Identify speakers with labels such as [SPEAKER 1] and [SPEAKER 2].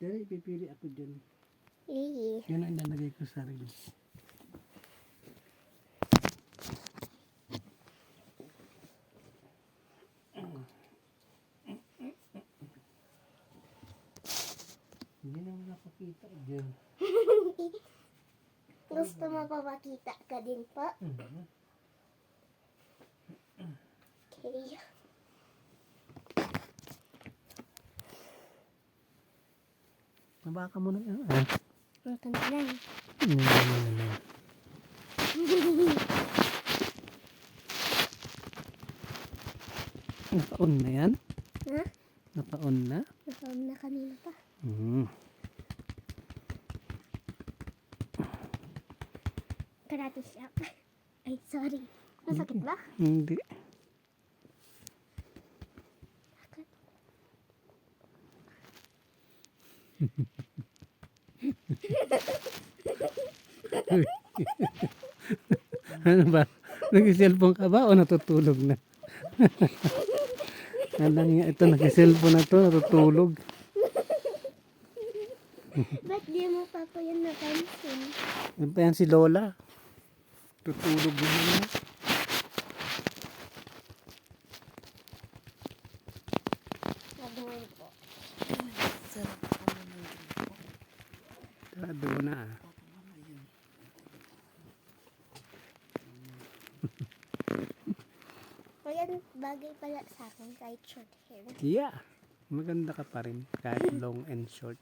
[SPEAKER 1] Dali, pipili ako dyan.
[SPEAKER 2] Eh.
[SPEAKER 1] Yan ang ilalagay ko sa rin. Hindi naman nakakita dyan.
[SPEAKER 2] Gusto mo papakita ka din po?
[SPEAKER 1] Mhm.
[SPEAKER 2] Okay.
[SPEAKER 1] Nabaka mo na yan. Ah.
[SPEAKER 2] Ganda lang.
[SPEAKER 1] Yan. Napaon na yan?
[SPEAKER 2] Ha?
[SPEAKER 1] Napaon na?
[SPEAKER 2] Nakaon na kanina pa.
[SPEAKER 1] Mhm.
[SPEAKER 2] Karate shop. Ay, sorry. Masakit ba?
[SPEAKER 1] Hindi. Ano ba? Nag-cellphone ka ba o natutulog na? Alam niya, ito nag-cellphone na to, natutulog.
[SPEAKER 2] Ba't di mo pa po yan napansin?
[SPEAKER 1] Ano pa yan si Lola? Tutulog na naman.
[SPEAKER 2] Nagawin po.
[SPEAKER 1] Sarado na ah.
[SPEAKER 2] O yan, bagay pala sa akin kahit short hair.
[SPEAKER 1] Yeah. Maganda ka pa rin kahit long and short.